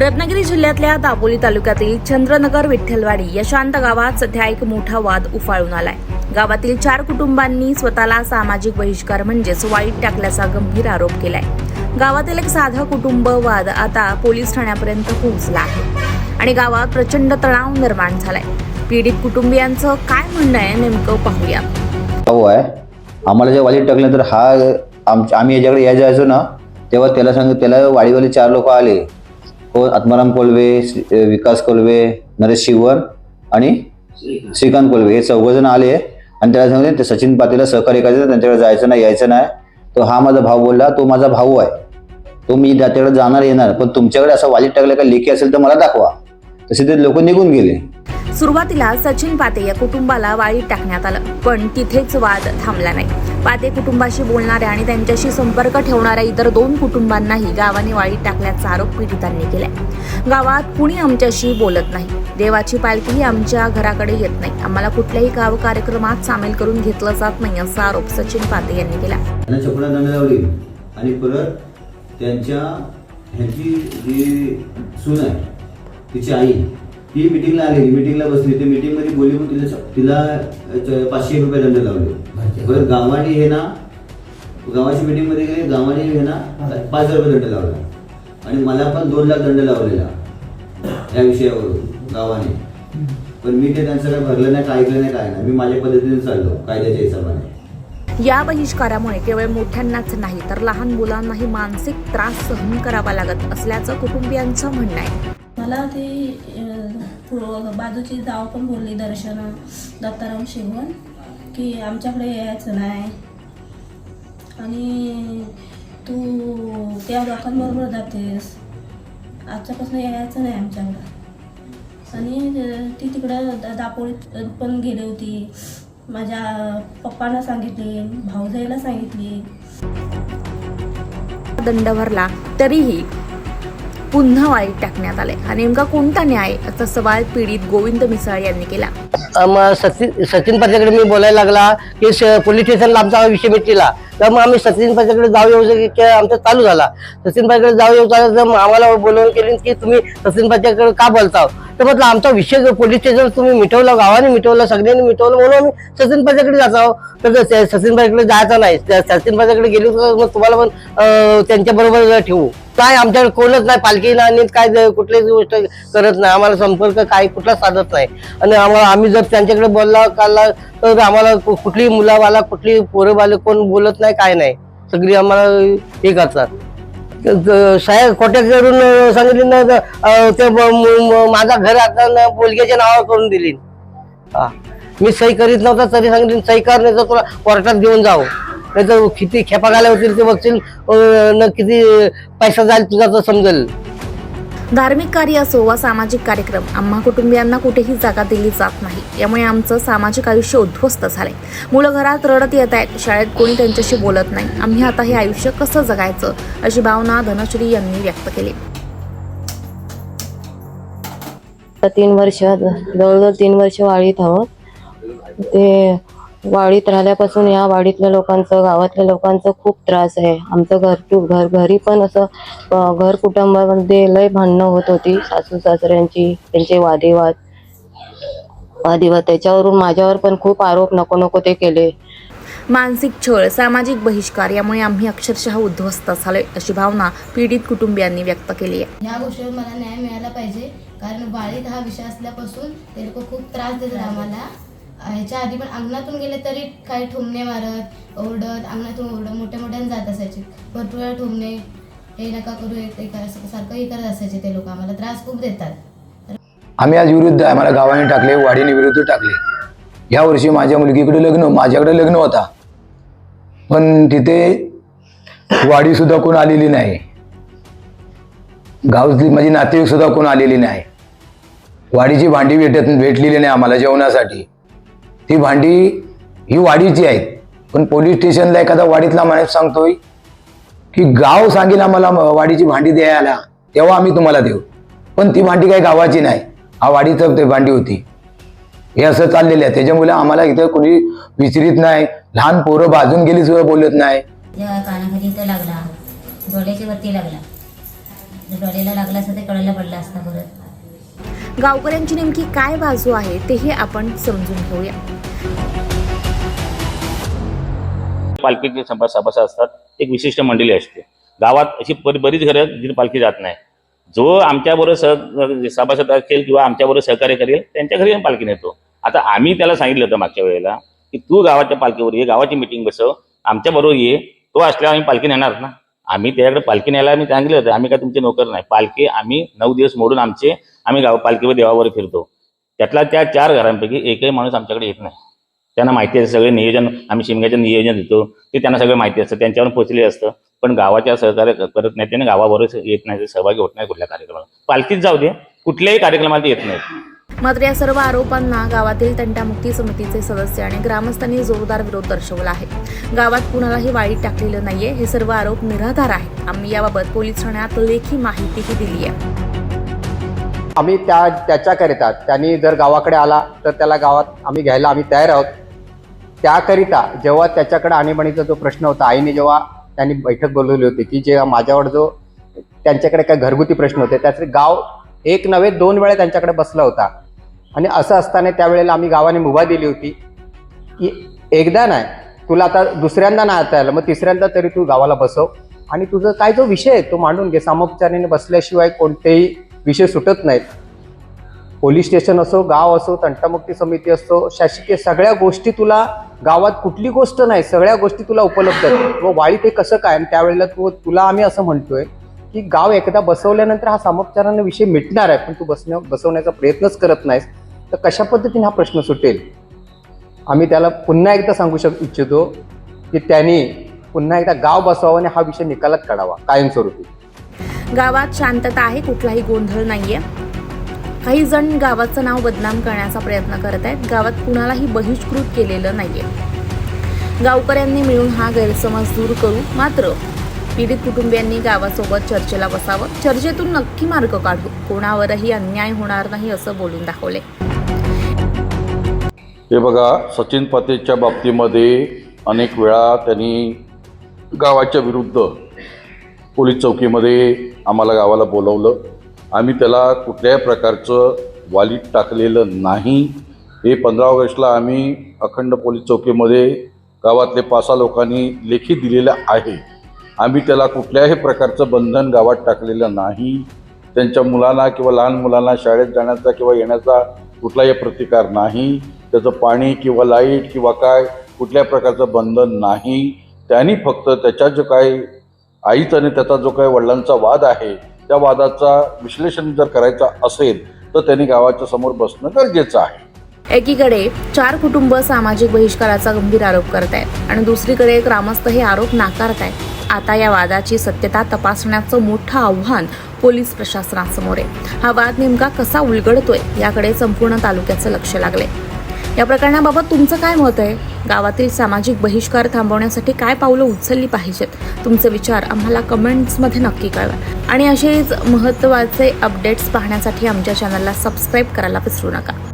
रत्नागिरी जिल्ह्यातल्या दापोली तालुक्यातील चंद्रनगर विठ्ठलवाडी या शांत गावात सध्या एक मोठा वाद उफाळून आलाय. गावातील चार कुटुंबांनी स्वतःला सामाजिक बहिष्कार म्हणजेच वाईट टाकल्याचा गंभीर आरोप केलाय. गावातील एक साधा कुटुंब वाद आता पोलीस ठाण्यापर्यंत पोहोचला आहे आणि गावात प्रचंड तणाव निर्माण झालाय. पीडित कुटुंबियांचं काय म्हणणं आहे नेमकं पाहूया. भाऊ आहे. आम्हाला जेव्हा वाईट टाकलं तर हा आमच्या आम्ही याच्याकडे या जायचो ना तेव्हा त्याला सांग त्याला वाडीवाले चार लोक आले. आत्माराम कोल्हे श्री- विकास कोल्हे नरेश शिवण आणि श्रीकांत. कोल्हे हे चौघजण आले आणि त्याला सांगितले ते सचिन पाटीलला सहकार्य करायचं त्यांच्याकडे जायचं नाही यायचं नाही. तो हा माझा भाऊ बोलला तो माझा भाऊ आहे. तो मी त्याच्याकडे जाणार येणार. पण तुमच्याकडे असं वालीत टाकलं का लेखी असेल तर मला दाखवा. तसे ते लोक निघून गेले. सुरुवातीला सचिन पाते या कुटुंबाला वाळीत टाकण्यात आलं पण तिथेच वाद थांबला नाही. पाते कुटुंबाशी बोलणाऱ्या आणि त्यांच्याशी संपर्क ठेवणाऱ्या इतर दोन कुटुंबांनाही गावाने वाळीत टाकल्याचा आरोप पीडितांनी केलाय. गावात कुणी आमच्याशी बोलत नाही. देवाची पालखीही आमच्या घराकडे येत नाही. आम्हाला कुठल्याही गाव कार्यक्रमात सामील करून घेतलं जात नाही असा आरोप सचिन पाते यांनी केला. आणि परत त्यांच्या ह्याची जी सून आहे तिची आई ती मिटिंगला आलेली. मिटिंगला बसली. ती मिटिंगमध्ये बोलली तिला तिला पाचशे रुपये दंड लावले. परत गावाने हे ना गावाची मिटिंगमध्ये गेले गावाने हे ना पाच हजार रुपये दंड लावला. आणि मला पण दोन लाख दंड लावलेला. या विषयावरून गावाने. पण मी ते त्यांचं काय भरलं नाही काय ऐकलं नाही काय नाही. मी माझ्या पद्धतीने चाललो कायद्याच्या हिशोबाने. या बहिष्कारामुळे केवळ मोठ्यांनाच नाही तर लहान मुलांनाही मानसिक त्रास सहन करावा लागत असल्याचं कुटुंबियांचं म्हणणं आहे. मला ती बाजूची जाव पण बोलली दर्शन दत्ताराम शिवण. की आमच्याकडे यायचं नाही. आणि तू त्या लोकांबरोबर जातेस. आजच्यापासून यायचं नाही आमच्याकडं. आणि ती तिकडं दा- दापोळीत पण गेली होती. माझ्या पप्पांना सांगितली भाऊजाईला सांगितली. दंड भरला तरीही पुन्हा वाईट टाकण्यात आले. हा नेमका कोणता न्याय? असा सवाल पीडित गोविंद मिसाळ यांनी केला. मग सचिन सचिन पाच्याकडे मी बोलायला लागला की स- पोलीस स्टेशनला आमचा विषय मिटला तर मग आम्ही सचिन पाच्याकडे जाऊ येऊ शक- आमचा चालू झाला. सचिन पाच्याकडे जाऊ येऊ चालू तर मग आम्हाला बोलवून केली की तुम्ही सचिन पाच्याकडे का बोलता तर म्हटलं आमचा विषय पोलीस स्टेशन तुम्ही मिटवला गावाने मिटवलं सगळ्यांनी मिटवलं म्हणून आम्ही सचिन पाच्याकडे जात आहोत तर सचिन पाच्याकडे जायचं नाही त्या सचिन पाच्याकडे गेलो तर मग तुम्हाला पण त्यांच्या बरोबर ठेवू. काय आमच्याकडे कोणच नाही पालखी नाही काय कुठलीच गोष्ट करत नाही. आम्हाला संपर्क काय कुठला साधत नाही. आणि आम्हाला आम्ही जर त्यांच्याकडे बोलला काढला तर आम्हाला कुठली मुलावाला कुठली पोरेवाले कोण बोलत नाही काय नाही. सगळी आम्हाला हे करतात. साहेब खोट्या करून सांगितले ना तर, ते माझा घर आता ना नावावर करून दिली. हा. मी सही करीत नव्हता तरी सांगितली सही कर नाही तर तुला कोर्टात घेऊन जाऊ. नाही तर किती खेपा घाल्या होतील ते बघशील न किती पैसा जाईल तुझा तर समजेल. धार्मिक कार्य असो वा सामाजिक कार्यक्रम आम्हा कुटुंबियांना कुठेही जागा दिली जात नाही. यामुळे आमचं सामाजिक आयुष्य उद्ध्वस्त झालंय. मुलं घरात रडत येत आहेत. शाळेत कोणी त्यांच्याशी बोलत नाही. आम्ही आता हे आयुष्य कसं जगायचं अशी भावना धनश्री यांनी व्यक्त केली. तीन वर्ष जवळजवळ तीन वर्ष वाढीत आहोत. ते वाढीत राहिल्यापासून या वाडीतल्या लोकांचं गावातल्या लोकांचं खूप त्रास आहे. आमचं घर टू घर घरी पण असं घर कुटुंबामध्ये लय भांडणं होत होती. सासू सासऱ्यांची त्यांचे वादेवाद वादेवाद त्याच्यावरून माझ्यावर पण खूप आरोप नको नको ते केले. मानसिक छळ सामाजिक बहिष्कार यामुळे आम्ही अक्षरशः उद्ध्वस्त झालोय अशी भावना पीडित कुटुंबियांनी व्यक्त केली आहे. ह्या गोष्टीवर मला न्याय मिळाला पाहिजे. कारण वाळीत हा विषय असल्यापासून ते लोक खूप त्रास देतात आम्हाला. ह्याच्या आधी पण अंगणातून गेले तरी काही ठुमणे मारत ओरडत अंगणातून ओरडत मोठ्या मोठ्याने जात असायचे. भरपूर वेळा ठुमणे हे नका करू हे करा सारखं हे करत असायचे ते लोक. आम्हाला त्रास खूप देतात. आम्ही आज विरुद्ध आहे. गावाने टाकले वाडीने विरुद्ध टाकले. ह्या वर्षी माझ्या मुलगीकडे लग्न माझ्याकडे लग्न होता. पण तिथे वाडी सुद्धा कोण आलेली नाही. गावातली माझी नातेवाईक सुद्धा कोण आलेली नाही. वाडीची भांडी भेटत भेटलेली नाही आम्हाला जेवणासाठी. ती भांडी ही वाडीची आहेत. पण पोलीस स्टेशनला एखादा वाडीतला माणूस सांगतोय की गाव सांगेल आम्हाला वाडीची भांडी द्यायला तेव्हा आम्ही तुम्हाला देऊ. पण ती भांडी काही गावाची नाही. हा वाडीचं ते भांडी होती. हे असं चाललेलं आहे. त्याच्यामुळे आम्हाला इथं कोणी विचारित नाही. लहान पोरं बाजून गेली सुद्धा बोलत नाही. कानाखाली इथं लागला. डोळ्याच्या वरती लागला. डोळ्याला लागला असं ते कळायला पडलं असतं परत. गावकऱ्यांची नेमकी काय बाजू आहे तेही आपण समजून घेऊया. पालखीचे सभा सभासद असतात एक विशिष्ट मंडळी असते. गावात अशी बरीच घरं जिथे पालखी जात नाही. जो आमच्याबरोबर सह सभासद असेल किंवा आमच्याबरोबर सहकार्य करेल त्यांच्या घरी पालखी नेतो. आता आम्ही त्याला सांगितलं होतं मागच्या वेळेला की तू गावाच्या पालखीवर ये गावाची मिटिंग बसव आमच्याबरोबर ये तो असल्यावर आम्ही पालखी नेणार ना? आम्ही त्याच्याकडे पालखी न्यायला आम्ही सांगितलं होतं आम्ही काय तुमचे नोकर नाही. पालखी आम्ही नऊ दिवस मोडून आमचे आम्ही गाव पालखीवर देवावर फिरतो. त्यातला त्या चार घरांपैकी एकही माणूस आमच्याकडे येत नाही. त्यांना माहिती असतं सगळे नियोजन आम्ही शिमग्याचं नियोजन देतो. ते त्यांना सगळं माहिती असतं त्यांच्यावर पोचले असतं. पण गावाच्या सहकार्य करत नाही त्याने गावाबरोबर येत नाही सहभागी होत नाही कुठल्या कार्यक्रमाला. पालखीत जाऊ दे कुठल्याही कार्यक्रमाला येत नाहीत मात्र या सर्व आरोपांना गावातील तंटामुक्ती समितीचे सदस्य आणि ग्रामस्थांनी जोरदार विरोध दर्शवला आहे. गावात कुणालाही वाईट टाकलेलं नाहीये हे सर्व आरोप निराधार आहे आम्ही याबाबत पोलीस ठाण्यात लेखी माहितीही दिली आहे आम्ही त्या त्याच्याकरिता त्यांनी जर गावाकडे आला तर त्याला गावात आम्ही घ्यायला आम्ही तयार आहोत. त्याकरिता जेव्हा त्याच्याकडे आणीबाणीचा जो प्रश्न होता आईने जेव्हा त्यांनी बैठक बोलवली होती की जेव्हा माझ्यावर जो त्यांच्याकडे काय घरगुती प्रश्न होते त्याचे गाव एक नव्हे दोन वेळा त्यांच्याकडे बसला होता. आणि असं असताना त्यावेळेला आम्ही गावाने मुभा दिली होती की एकदा नाही तुला आता दुसऱ्यांदा नाही आता आलं मग तिसऱ्यांदा तरी तू गावाला बसव. आणि तुझा काय जो विषय आहे तो मांडून घे. सामोपचाराने बसल्याशिवाय कोणतेही विषय सुटत नाहीत. पोलीस स्टेशन असो गाव असो तंटामुक्ती समिती असो शासकीय सगळ्या गोष्टी तुला गावात कुठली गोष्ट नाही सगळ्या गोष्टी तुला उपलब्ध आहेत. व वाळी ते कसं काय? आणि त्यावेळेला तू तुला आम्ही असं म्हणतोय की गाव एकदा बसवल्यानंतर हा सामोपचाराने विषय मिटणार आहे पण तू बसण्या बसवण्याचा प्रयत्नच करत नाहीस. तर कशा पद्धतीने हा प्रश्न सुटेल? आम्ही त्याला पुन्हा एकदा सांगू शक इच्छितो की त्यांनी पुन्हा एकदा गाव बसवावं आणि हा विषय निकालात काढावा कायमस्वरूपी. गावात शांतता आहे कुठलाही गोंधळ नाहीये. काही जण गावाचं नाव बदनाम करण्याचा प्रयत्न करत आहेत. गावात कुणालाही बहिष्कृत केलेलं नाहीये. गावकऱ्यांनी मिळून हा गैरसमज दूर करू. मात्र पीडित कुटुंबियांनी गावासोबत चर्चेला बसावं. चर्चेतून नक्की मार्ग काढू. कोणावरही अन्याय होणार नाही असं बोलून दाखवले. हे बघा सचिन पातेच्या बाबतीमध्ये अनेक वेळा त्यांनी गावाच्या विरुद्ध पोलीस चौकीमध्ये आम्हाला गावाला बोलवलं. आम्ही त्याला कुठल्याही प्रकारचं वालीत टाकलेलं नाही. हे पंधरा ऑगस्टला आम्ही अखंड पोलीस चौकीमध्ये गावातले पाच सहा लोकांनी लेखी दिलेलं आहे. आम्ही त्याला कुठल्याही प्रकारचं बंधन गावात टाकलेलं नाही. त्यांच्या मुलांना किंवा लहान मुलांना शाळेत जाण्याचा किंवा येण्याचा कुठलाही प्रतिकार नाही. त्याचं पाणी किंवा लाइट किंवा काय कुठल्या प्रकारचं बंधन नाही. त्यांनी फक्त त्याच्या जो काही आईचा आणि त्याचा जो काही वडिलांचा वाद आहे त्या वादाचा विश्लेषण जर करायचा असेल तर त्यांनी गावाच्या समोर बसणं गरजेचं आहे. एकीकडे चार कुटुंब सामाजिक बहिष्काराचा गंभीर आरोप करत आहेत आणि दुसरीकडे ग्रामस्थ हे आरोप नाकारत आहेत. आता या वादाची सत्यता तपासण्याचं मोठं आव्हान पोलीस प्रशासनासमोर आहे. हा वाद नेमका कसा उलगडतोय याकडे संपूर्ण तालुक्याचं लक्ष लागले या प्रकरणाबाबत तुमचं काय मत आहे? गावातील सामाजिक बहिष्कार थांबवण्यासाठी काय पावलं उचलली पाहिजेत? तुमचे विचार आम्हाला कमेंट्समध्ये नक्की कळवा. आणि असेच महत्त्वाचे अपडेट्स पाहण्यासाठी आमच्या चॅनलला सबस्क्राईब करायला विसरू नका.